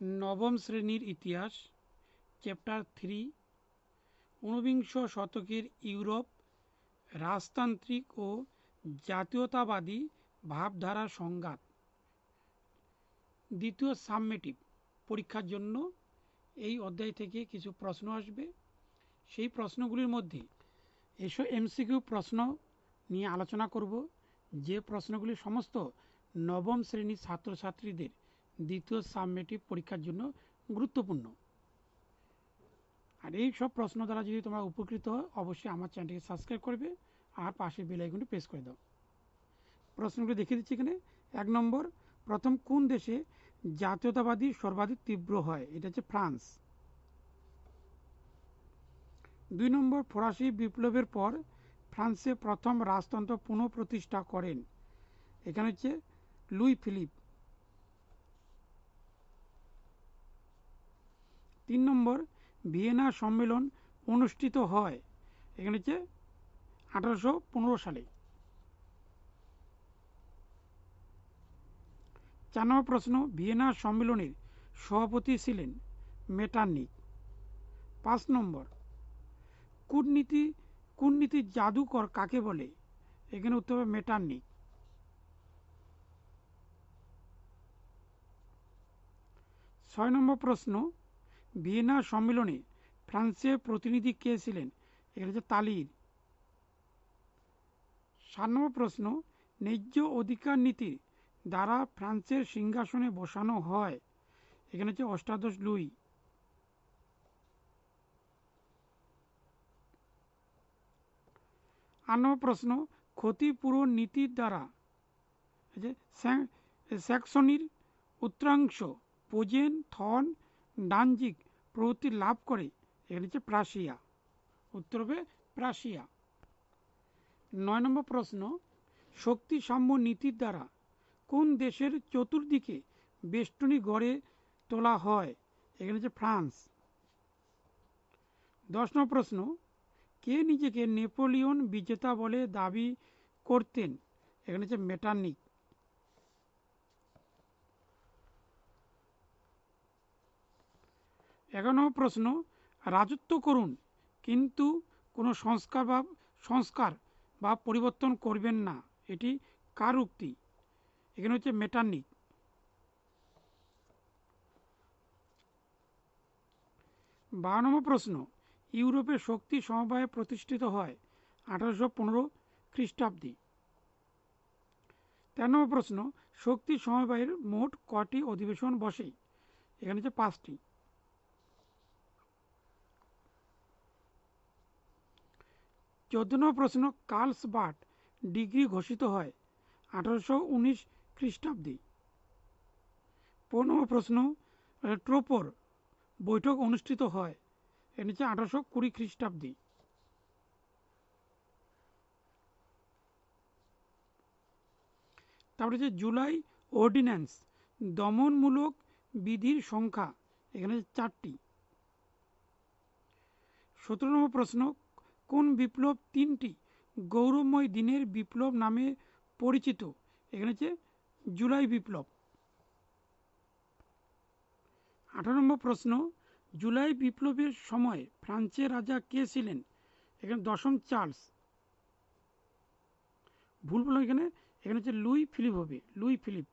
নবম শ্রেণির ইতিহাস চ্যাপ্টার থ্রি ঊনবিংশ শতকের ইউরোপ, রাজতান্ত্রিক ও জাতীয়তাবাদী ভাবধারার সংঘাত। দ্বিতীয় সাবমেটিভ পরীক্ষার জন্য এই অধ্যায় থেকে কিছু প্রশ্ন আসবে। সেই প্রশ্নগুলির মধ্যে এসো এমসিকিউ প্রশ্ন নিয়ে আলোচনা করব। যে প্রশ্নগুলি সমস্ত নবম শ্রেণির ছাত্রছাত্রীদের দ্বিতীয় সাবমেটিভ পরীক্ষার জন্য গুরুত্বপূর্ণ। আর এই সব প্রশ্ন দ্বারা যদি তোমরা উপকৃত হও, অবশ্যই আমার চ্যানেলটিকে সাবস্ক্রাইব করবে আর পাশে বেলাইকনটি প্রেস করে দাও। প্রশ্নগুলো দেখিয়ে দিচ্ছি এখানে। এক নম্বর, প্রথম কোন দেশে জাতীয়তাবাদী সর্বাধিক তীব্র হয়? এটা হচ্ছে ফ্রান্স। দুই নম্বর, ফরাসি বিপ্লবের পর ফ্রান্সে প্রথম রাজতন্ত্র পুনঃপ্রতিষ্ঠা করেন। এখানে হচ্ছে লুই ফিলিপ। তিন নম্বর, ভিয়েনা সম্মেলন অনুষ্ঠিত হয়। এখানে হচ্ছে আঠারোশো পনেরো সালে। চার নম্বর প্রশ্ন, ভিয়েনা সম্মেলনের সভাপতি ছিলেন মেটার্নিক পাঁচ নম্বর, কূটনীতি, কূটনীতির জাদুকর কাকে বলে? এখানে উত্তর হবে মেটার্নিক ছয় নম্বর প্রশ্ন ভিয়েনা সম্মেলনে ফ্রান্সের প্রতিনিধি কে ছিলেন? এখানে হচ্ছে তালির। সাত নম্বর প্রশ্ন, ন্যায্য অধিকার নীতি দ্বারা ফ্রান্সের সিংহাসনে বসানো হয়? এখানে হচ্ছে অষ্টাদশ লুই। নম্বর প্রশ্ন, ক্ষতিপূরণ নীতির দ্বারা স্যাক্সনির উত্তরাংশ, পোজেন, থন ডানজিক প্রভৃতি লাভ করে এখানে হচ্ছে প্রাশিয়া উত্তর হবে প্রাশিয়া নয় নম্বর প্রশ্ন শক্তি সাম্য নীতির দ্বারা কোন দেশের চতুর্দিকে বেষ্টনী গড়ে তোলা হয়? এখানে হচ্ছে ফ্রান্স। দশ নম্বর প্রশ্ন, কে নিজেকে নেপোলিয়ন বিজেতা বলে দাবি করতেন? এখানে হচ্ছে মেটার্নিক এগারো নম্বর প্রশ্ন, রাজত্ব করুন, কিন্তু কোনো সংস্কার বা সংস্কার বা পরিবর্তন করবেন না। এটি কার উক্তি? এখানে হচ্ছে মেটার্নিক বারো নম্বর প্রশ্ন, ইউরোপে শক্তি সমবায় প্রতিষ্ঠিত হয় আঠারোশো পনেরো খ্রিস্টাব্দে। তেরো নম্বর প্রশ্ন, শক্তি সমবায়ের মোট কটি অধিবেশন বসে? এখানে হচ্ছে পাঁচটি। চোদ্দ নম্বর প্রশ্ন কার্লসবার্ট ডিগ্রি ঘোষিত হয় আঠারোশো উনিশ খ্রিস্টাব্দে। পনেরো প্রশ্ন ট্রোপর বৈঠক অনুষ্ঠিত হয় এর নিচে আঠারোশো কুড়ি খ্রিস্টাব্দে। তারপরে যে জুলাই অর্ডিন্যান্স, দমনমূলক বিধির সংখ্যা, এখানে চারটি। সতেরো নম্বর প্রশ্ন কোন বিপ্লব তিনটি? গৌরবময় দিনের বিপ্লব নামে পরিচিত। এখানে হচ্ছে জুলাই বিপ্লব। আঠারো নম্বর প্রশ্ন, জুলাই বিপ্লবের সময় ফ্রান্সের রাজা কে ছিলেন? এখানে দশম চার্লস। ভুল বললাম এখানে। এখানে হচ্ছে লুই ফিলিপ হবে। Louis Philippe.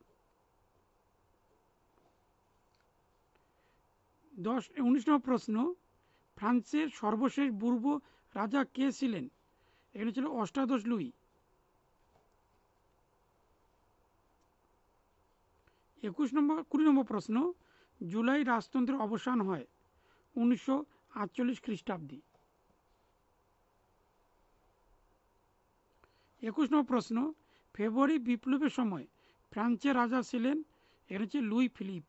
দশ, উনিশ নম্বর প্রশ্ন, ফ্রান্সের সর্বশেষ পূর্ব রাজা কে ছিলেন? এখানে ছিল অষ্টাদশ লুই। একুশ নম্বর, কুড়ি নম্বর প্রশ্ন, জুলাই রাজতন্ত্রের অবসান হয় উনিশশো আটচল্লিশ খ্রিস্টাব্দে। একুশ নম্বর প্রশ্ন, ফেব্রুয়ারি বিপ্লবের সময় ফ্রান্সের রাজা ছিলেন, এখানে হচ্ছে লুই ফিলিপ।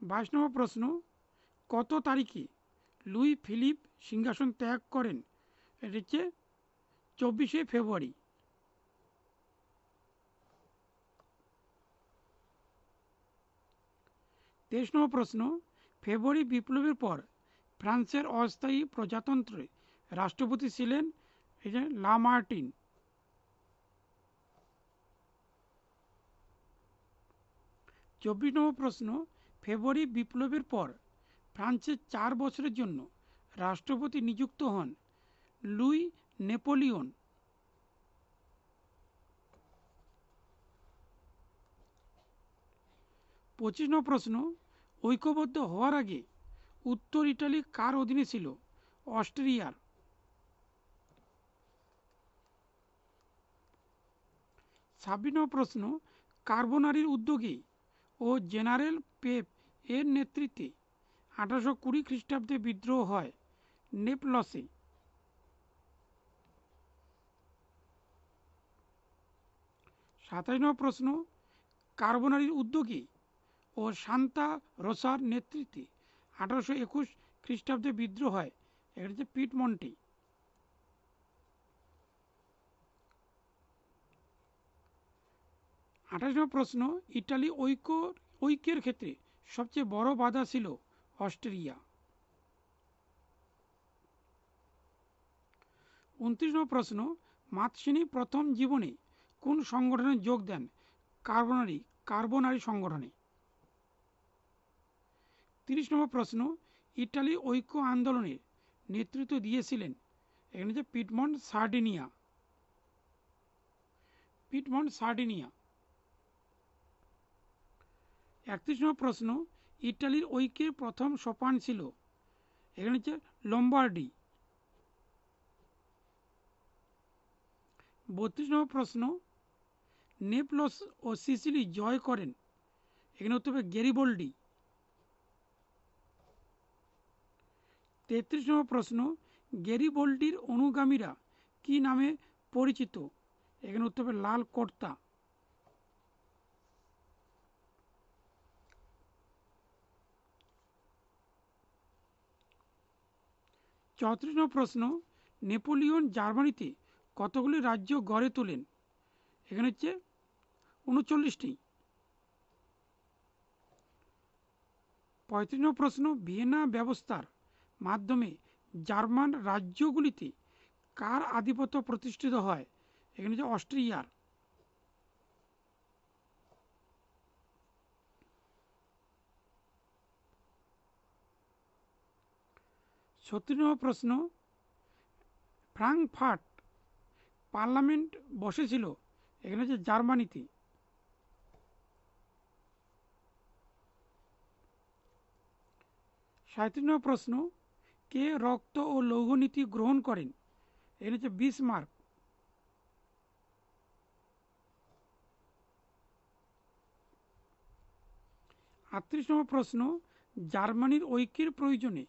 বাইশ নম্বর প্রশ্ন, কত তারিখে লুই ফিলিপ সিংহাসন ত্যাগ করেন। এটা হচ্ছে চব্বিশে ফেব্রুয়ারি। তেইশ নম্বর প্রশ্ন, ফেব্রুয়ারি বিপ্লবের পর ফ্রান্সের অস্থায়ী প্রজাতন্ত্রে রাষ্ট্রপতি ছিলেন এই যে লামার্টিন। চব্বিশ নম্বর প্রশ্ন, ফেব্রুয়ারি বিপ্লবের পর ফ্রান্সে চার বছরের জন্য রাষ্ট্রপতি নিযুক্ত হন লুই নেপোলিয়ন। পঁচিশ প্রশ্ন, ঐক্যবদ্ধ হওয়ার আগে উত্তর ইটালি কার অধীনে ছিল? অস্ট্রিয়ার। ছাব্বিশ নম্বর প্রশ্ন, কার্বোনারির উদ্যোগে ও জেনারেল পেপ এর নেতৃত্বে আঠারোশো কুড়ি খ্রিস্টাব্দে বিদ্রোহ হয় নেপলসে। সাতাশ নম্বর প্রশ্ন, কার্বোনারির উদ্যোগী ও শান্তা রোসার নেতৃত্বে আঠারোশো একুশ খ্রিস্টাব্দে বিদ্রোহ হয়, এটা হচ্ছে পিটমন্টি। আঠাশ নম্বর প্রশ্ন, ইটালি ঐক্য, ঐক্যের ক্ষেত্রে সবচেয়ে বড় বাধা ছিল অস্ট্রেলিয়া উনত্রিশ নম্বর প্রশ্ন মাতসিনী প্রথম জীবনে কোন সংগঠনে যোগ দেন? কার্বনারি কার্বনারি সংগঠনে। তিরিশ নম্বর প্রশ্ন, ইটালি ঐক্য আন্দোলনের নেতৃত্ব দিয়েছিলেন এখানে হচ্ছে পিটমন্ট সার্ডিনিয়া। পিটমন্ট সার্ডিনিয়া। একত্রিশ নম্বর প্রশ্ন ইটালির ঐক্যের প্রথম সোপান ছিল। এখানে হচ্ছে লম্বার্ডি। বত্রিশ নম্বর প্রশ্ন, নেপলস ও সিসিলি জয় করেন। এখানে হতে হবে গেরিবোল্ডি। তেত্রিশ নম্বর প্রশ্ন, গেরিবোল্ডির অনুগামীরা কি নামে পরিচিত? এখানে উত্তর হবে লাল কর্তা। চৌত্রিশ নম্বর প্রশ্ন, নেপোলিয়ন জার্মানিতে কতগুলি রাজ্য গড়ে তোলেন? এখানে হচ্ছে উনচল্লিশটি। পঁয়ত্রিশ নম্বর প্রশ্ন, ভিয়েনা ব্যবস্থার মাধ্যমে জার্মান রাজ্যগুলিতে কার আধিপত্য প্রতিষ্ঠিত হয়? এখানে হচ্ছে অস্ট্রিয়ার ছত্রিশ প্রশ্ন, ফ্রাঙ্কফার্ট পার্লামেন্ট বসেছিল, এখানে হচ্ছে জার্মানিতে। সাঁত্রিশ প্রশ্ন, কে রক্ত ও লৌহনীতি গ্রহণ করেন? এখানে হচ্ছে বিশ মার্ক আটত্রিশ নম্বর প্রশ্ন, জার্মানির ঐক্যের প্রয়োজনে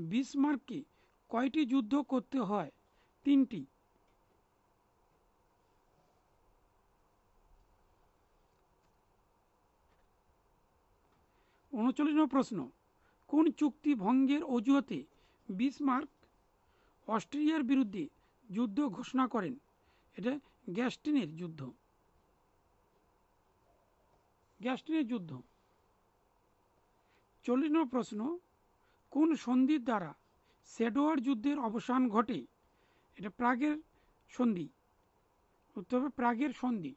বিসমার্ককে কয়টি যুদ্ধ করতে হয়? তিনটি। উনচল্লিশ নম্বর প্রশ্ন, কোন চুক্তি ভঙ্গের অজুহাতে বিসমার্ক অস্ট্রিয়ার বিরুদ্ধে যুদ্ধ ঘোষণা করেন? এটা গ্যাস্টিনের যুদ্ধ। গ্যাস্টিনের যুদ্ধ। চল্লিশ নম্বর প্রশ্ন কোন সন্ধির দ্বারা সেডোয়ার যুদ্ধের অবসান ঘটে? এটা প্রাগের সন্ধি। উত্তর হবে প্রাগের সন্ধি।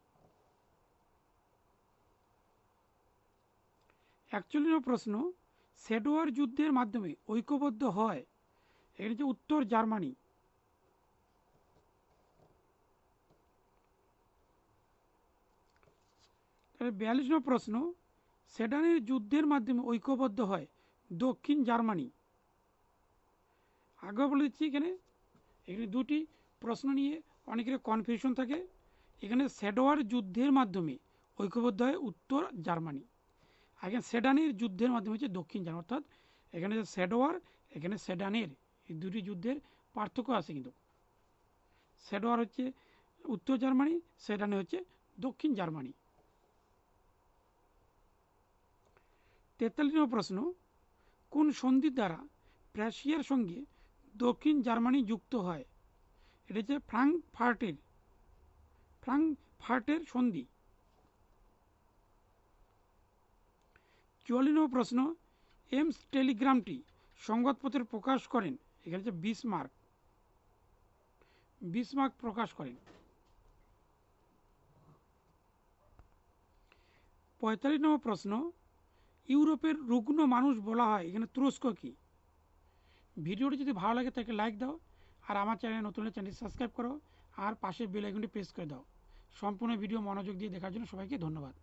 একচল্লিশ প্রশ্ন, সেডোয়ার যুদ্ধের মাধ্যমে ঐক্যবদ্ধ হয়। এখানে যে উত্তর জার্মানি। বিয়াল্লিশ প্রশ্ন, সেডানের যুদ্ধের মাধ্যমে ঐক্যবদ্ধ হয়। দক্ষিণ জার্মানি। আগে বলে দিচ্ছি এখানে এখানে দুটি প্রশ্ন নিয়ে অনেকের কনফিউশন থাকে। এখানে সেডোয়ার যুদ্ধের মাধ্যমে ঐক্যবদ্ধ হয় উত্তর জার্মানি। আগে সেডানের যুদ্ধের মাধ্যমে হচ্ছে দক্ষিণ জার্মানি, অর্থাৎ এখানে যে সেডোয়ার এখানে সেডানের এই দুটি যুদ্ধের পার্থক্য আছে কিন্তু। সেডোয়ার হচ্ছে উত্তর জার্মানি সেডানে হচ্ছে দক্ষিণ জার্মানি। তেতাল্লিশ প্রশ্ন কোন সন্ধির দ্বারা প্রাশিয়ার সঙ্গে দক্ষিণ জার্মানি যুক্ত হয়? এটা হচ্ছে ফ্রাঙ্ক ফার্টের ফ্রাঙ্ক ফার্টের সন্ধি। চুয়াল্লিশ প্রশ্ন, এমস টেলিগ্রামটি সংবাদপত্রে প্রকাশ করেন, এখানে হচ্ছে বিসমার্ক। বিসমার্ক প্রকাশ করেন। পঁয়তাল্লিশ নম্বর প্রশ্ন ইউরোপের রুগ্ন মানুষ বলা হয়, এখানে তুরস্ক কি? ভিডিওটি যদি ভালো লাগে তাকে লাইক দাও, আর আমার চ্যানেল নতুন চ্যানেল সাবস্ক্রাইব করো, আর পাশে বেল আইকনটি প্রেস করে দাও। সম্পূর্ণ ভিডিও মনোযোগ দিয়ে দেখার জন্য সবাইকে ধন্যবাদ।